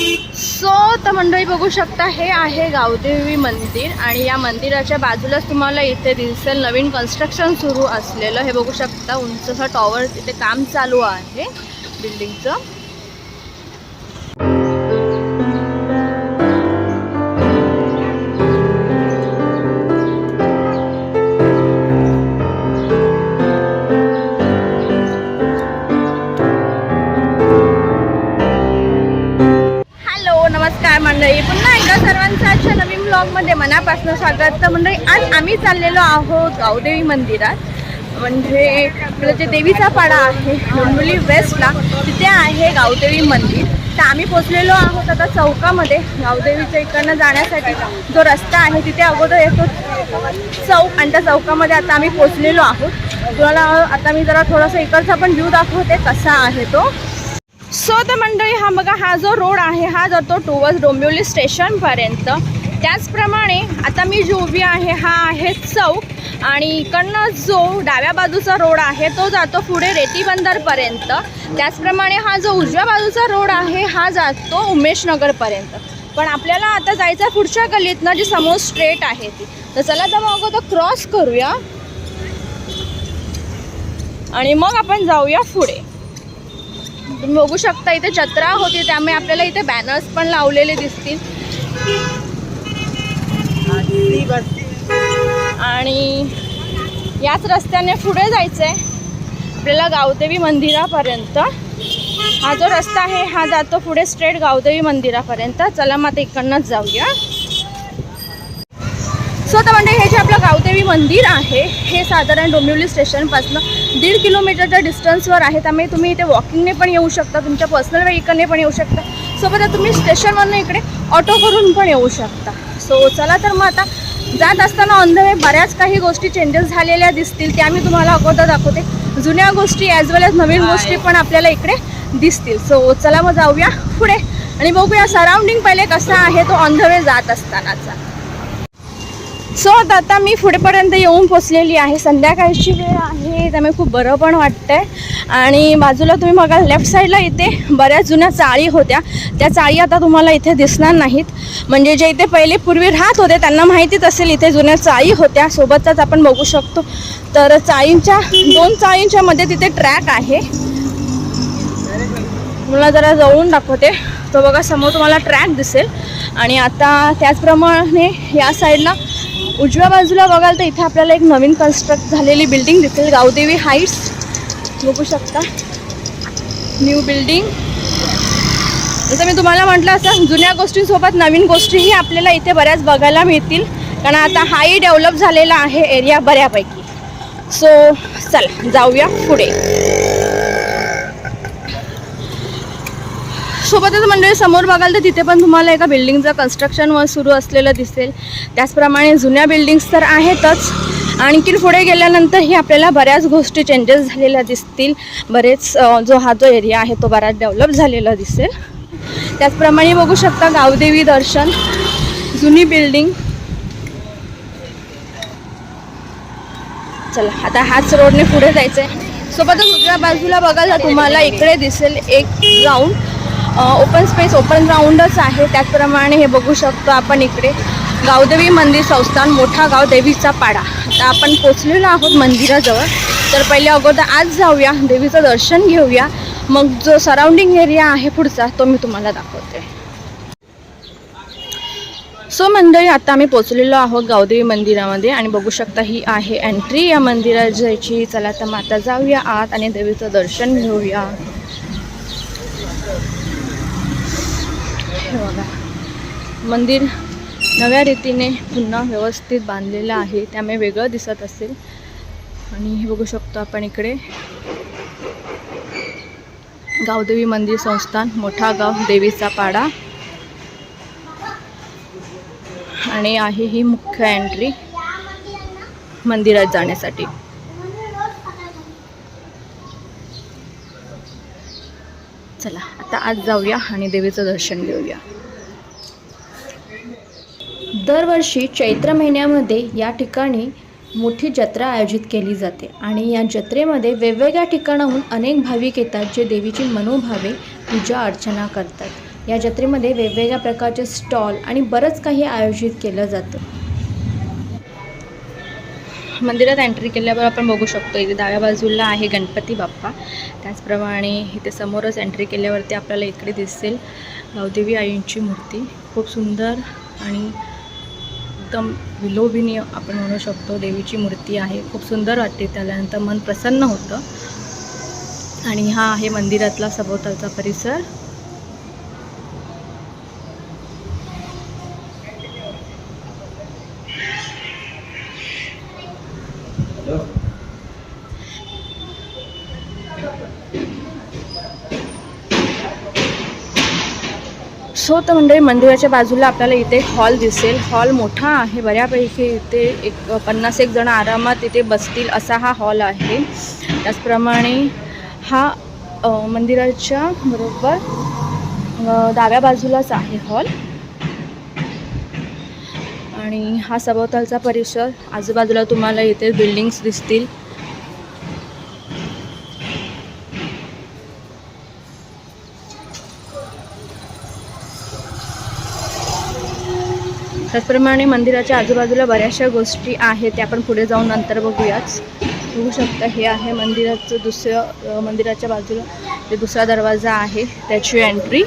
So तर मंडळी बघू शकता हे आहे गावदेवी मंदिर आणि या मंदिराच्या बाजूलाच तुम्हाला इथे दिसेल नवीन कन्स्ट्रक्शन सुरू असलेलं. हे बघू शकता उंचसा टॉवर इथे काम चालू आहे बिल्डिंगचं मंडळी. पुन्हा एकदा सर्वांचं आजच्या नवीन ब्लॉगमध्ये मनापासून स्वागत. तर मंडळी आज आम्ही चाललेलो आहोत गावदेवी मंदिरात. म्हणजे आपलं जे देवीचा पाडा आहे डोंबिवली वेस्टला तिथे आहे गावदेवी मंदिर. तर आम्ही पोचलेलो आहोत आता चौकामध्ये गावदेवीच्या इकडनं जाण्यासाठी. जो रस्ता आहे तिथे अगोदर येतो चौक. आणि त्या चौकामध्ये आता आम्ही पोचलेलो आहोत. तुम्हाला आता मी जरा थोडासा इकडचा पण व्ह्यू दाखवते कसा आहे तो. सो तर मंडळी हा बघा हा जो रोड आहे हा जातो टुवर्स डोंबिवली स्टेशनपर्यंत त्याचप्रमाणे आता मी जी उभी आहे हा आहे चौक आणि इकडनं जो डाव्या बाजूचा रोड आहे तो जातो पुढे रेती बंदरपर्यंत त्याचप्रमाणे हा जो उजव्या बाजूचा रोड आहे हा जातो उमेशनगरपर्यंत पण आपल्याला आता जायचं आहे पुढच्या गल्लीतनं जी समोर स्ट्रेट आहे ती. तर चला तर मग अगोदर क्रॉस करूया. आणि मग आपण जाऊया पुढे. तुम्ही बघू शकता इथे जत्रा होती त्यामुळे आपल्याला इथे बॅनर्स पण लावलेले दिसतील. आणि याच रस्त्याने पुढे जायचं आहे आपल्याला गावदेवी मंदिरापर्यंत. हा जो रस्ता आहे हा जातो पुढे स्ट्रेट गावदेवी मंदिरापर्यंत. चला मग आता इकडनंच जाऊया. सो आता म्हणजे हे जे आपलं गावदेवी मंदिर आहे हे साधारण डोंबिवली स्टेशनपासून दीड किलोमीटरच्या डिस्टन्सवर आहे. त्यामुळे तुम्ही इथे वॉकिंगने पण येऊ शकता तुमच्या पर्सनल व्हेकलने पण येऊ शकता. सोबत आता तुम्ही स्टेशनवरनं इकडे ऑटो करून पण येऊ शकता. सो चला तर मग आता जात असताना ऑन द वे बऱ्याच काही गोष्टी चेंजेस झालेल्या दिसतील त्या मी तुम्हाला अगोदर दाखवते. जुन्या गोष्टी ॲज वेल एज नवीन गोष्टी पण आपल्याला इकडे दिसतील. सो चला मग जाऊया पुढे. आणि बघूया सराउंडिंग पहिले कसा आहे तो ऑन द वे जात असतानाचा. सो आता मी पुढेपर्यंत येऊन पोचलेली आहे. संध्याकाळची वेळ आहे त्यामुळे खूप बरं पण वाटतं आहे आणि बाजूला तुम्ही बघा लेफ्ट साईडला इथे बऱ्याच जुन्या चाळी होत्या. त्या चाळी आता तुम्हाला इथे दिसणार नाहीत. म्हणजे जे इथे पहिले पूर्वी राहत होते त्यांना माहितीच असेल इथे जुन्या चाळी होत्या. सोबतच आपण बघू शकतो. तर चाळींच्या दोन चाळींच्या मध्ये तिथे ट्रॅक आहे. मला जरा जवळून दाखवते. तो बघा समोर तुम्हाला ट्रॅक दिसेल. आणि आता त्याचप्रमाणे या साईडला उजव्या बाजूला बघाल तर इथे आपल्याला एक नवीन कन्स्ट्रक्ट झालेली बिल्डिंग दिसेल. गावदेवी हाईट्स बघू शकता. न्यू बिल्डिंग जसं मी तुम्हाला म्हटलं असं जुन्या गोष्टींसोबत नवीन गोष्टीही आपल्याला इथे बऱ्याच बघायला मिळतील. कारण आता हाही डेव्हलप झालेला आहे एरिया बऱ्यापैकी. सो चला जाऊया पुढे. सोबतच मंडळी समोर बघाल तर तिथे पण तुम्हाला एका बिल्डिंगचं कन्स्ट्रक्शन सुरू असलेलं दिसेल. त्याचप्रमाणे जुन्या बिल्डिंग्स तर आहेतच. आणखी पुढे गेल्यानंतरही आपल्याला बऱ्याच गोष्टी चेंजेस झालेल्या दिसतील. बरेच जो हा जो एरिया आहे तो बराच डेव्हलप झालेला दिसेल. त्याचप्रमाणे बघू शकता गावदेवी दर्शन जुनी बिल्डिंग चला आता हाच रोडने पुढे जायचं आहे सोबतच उजव्या बाजूला बघायला तुम्हाला इकडे दिसेल एक ग्राउंड ओपन स्पेस ओपन ग्राउंडच आहे. त्याचप्रमाणे हे बघू शकतो आपण इकडे. गावदेवी मंदिर संस्थान मोठा गाव देवीचा पाडा. आता आपण पोचलेलो आहोत मंदिराजवळ. तर पहिले अगोदर आज जाऊया देवीचं दर्शन घेऊया. मग जो सराउंडिंग एरिया आहे पुढचा तो मी तुम्हाला दाखवते. सो मंडळी आता आम्ही पोचलेलो आहोत गावदेवी मंदिरामध्ये आणि बघू शकता ही आहे एंट्री या मंदिरात चला तर मग आता जाऊया आत आणि देवीचं दर्शन घेऊया. हे बघा. मंदिर नव्या रीतीने पुन्हा व्यवस्थित बांधलेलं आहे. त्यामुळे वेगळं दिसत असेल. आणि हे बघू शकतो आपण इकडे. गावदेवी मंदिर संस्थान मोठा गाव देवीचा पाडा. आणि आहे ही मुख्य एंट्री मंदिरात जाण्यासाठी. चला. आता आज जाऊया आणि देवीचं दर्शन घेऊया. दरवर्षी चैत्र महिन्यामध्ये या ठिकाणी मोठी जत्रा आयोजित केली जाते आणि या जत्रेमध्ये वेगवेगळ्या ठिकाणाहून अनेक भाविक येतात जे देवीची मनोभावे पूजा अर्चना करतात. या जत्रेमध्ये वेगवेगळ्या प्रकारचे स्टॉल आणि बरंच काही आयोजित केलं जातं. मंदिरात एंट्री केल्यावर आपण बघू शकतो इथे डाव्या बाजूला आहे गणपती बाप्पा. त्याचप्रमाणे इथे समोरच एंट्री केल्यावरती आपल्याला इकडे दिसेल गावदेवी आईंची मूर्ती. खूप सुंदर आणि एकदम विलोभनीय आपण म्हणू शकतो देवीची मूर्ती आहे. खूप सुंदर वाटते त्याल्यानंतर मन प्रसन्न होतं. आणि हा आहे मंदिरातला सभोवतालचा परिसर. सो तर मंडळी मंदिराच्या बाजूला आपल्याला इथे हॉल दिसेल. हॉल मोठा आहे बऱ्यापैकी इथे एक पन्नास एक जण आरामात इथे बसतील असा हा हॉल आहे. त्याचप्रमाणे हा मंदिराच्या बरोबर डाव्या बाजूलाच आहे हॉल. आणि हा सभोवतालचा परिसर आजूबाजूला तुम्हाला इथे बिल्डिंग्स दिसतील. त्याचप्रमाणे मंदिराच्या आजूबाजूला बऱ्याचशा गोष्टी आहेत त्या आपण पुढे जाऊन नंतर बघूयाच. बघू शकता हे आहे मंदिराचं दुसरं मंदिराच्या बाजूला जे दुसरा दरवाजा आहे त्याची एंट्री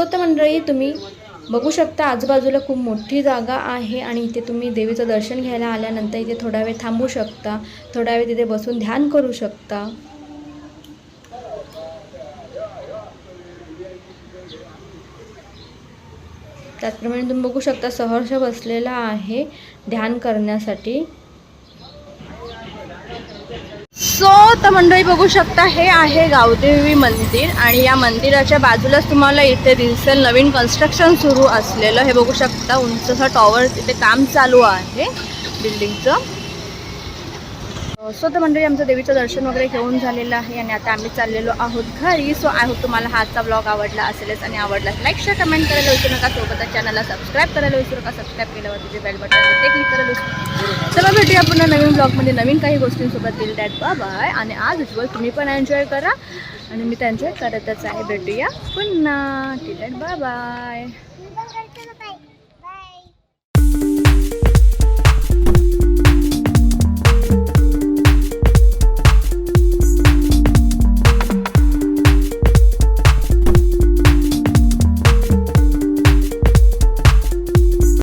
सो तर मंडळी तुम्ही बघू शकता आजूबाजूला खूप मोठी जागा आहे आणि इथे तुम्ही देवीचं दर्शन घ्यायला आल्यानंतर इथे थोडा वेळ थांबू शकता. थोडा वेळ तिथे बसून ध्यान करू शकता. त्याचप्रमाणे तुम्ही बघू शकता सहर्ष बसलेला आहे ध्यान करण्यासाठी सो तर मंडळी बघू शकता हे आहे गावदेवी मंदिर आणि या मंदिराच्या बाजूलाच तुम्हाला इथे दिसेल नवीन कन्स्ट्रक्शन सुरू असलेलं. हे बघू शकता उंचसा टॉवर तिथे काम चालू आहे बिल्डिंगचं सो तर मंडळी आमचं देवीचं दर्शन वगैरे घेऊन झालेलं आहे आणि आता आम्ही चाललेलो आहोत घरी. सो आय होप तुम्हाला हा आजचा ब्लॉग आवडला असेलच आणि आवडला लाईक शेअर कमेंट करायला विसरू नका. सोबतच चॅनलला सबस्क्राईब करायला विसरू नका. सबस्क्राईब केल्यावर तुझे बेल बटन ते क्लिक करायला विसरू चला भेटूया पुन्हा नवीन ब्लॉगमध्ये नवीन काही गोष्टींसोबत. दिल दॅट बाय आणि आज उज्ज्वल तुम्ही पण एन्जॉय करा. आणि मी तर एन्जॉय करतच आहे. भेटूया पुन्हा. T that bye bye